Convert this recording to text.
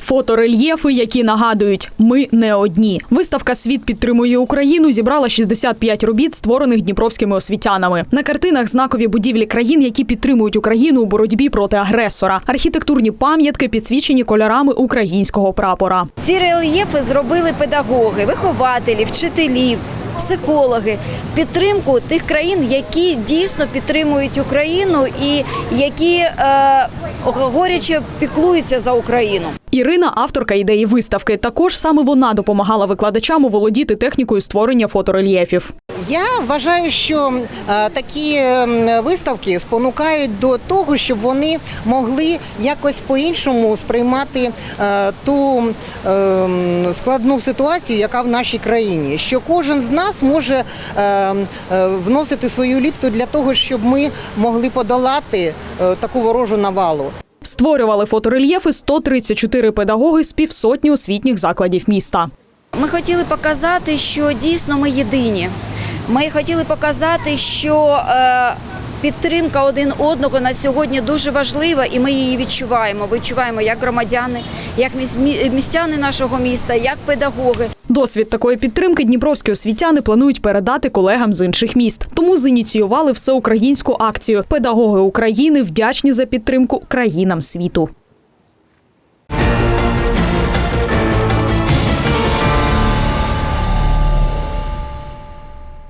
Фоторельєфи, які нагадують, ми не одні. Виставка Світ підтримує Україну зібрала 65 робіт, створених дніпровськими освітянами. На картинах знакові будівлі країн, які підтримують Україну у боротьбі проти агресора. Архітектурні пам'ятки підсвічені кольорами українського прапора. Ці рельєфи зробили педагоги, вихователі, вчителі, психологи, підтримку тих країн, які дійсно підтримують Україну і які е, горяче піклуються за Україну. Ірина, авторка ідеї виставки. Також саме вона допомагала викладачам оволодіти технікою створення фоторельєфів. Я вважаю, що е, такі виставки спонукають до того, щоб вони могли якось по-іншому сприймати е, ту е, складну ситуацію, яка в нашій країні. Що кожен з нас може вносити свою ліпту для того, щоб ми могли подолати таку ворожу навалу. Створювали фоторельєфи 134 педагоги з півсотні освітніх закладів міста. Ми хотіли показати, що дійсно ми єдині. Ми хотіли показати, що е, підтримка один одного на сьогодні дуже важлива, і ми її відчуваємо. Відчуваємо як громадяни, як міс- містяни нашого міста, як педагоги. Досвід такої підтримки дніпровські освітяни планують передати колегам з інших міст. Тому зініціювали всеукраїнську акцію. Педагоги України вдячні за підтримку країнам світу.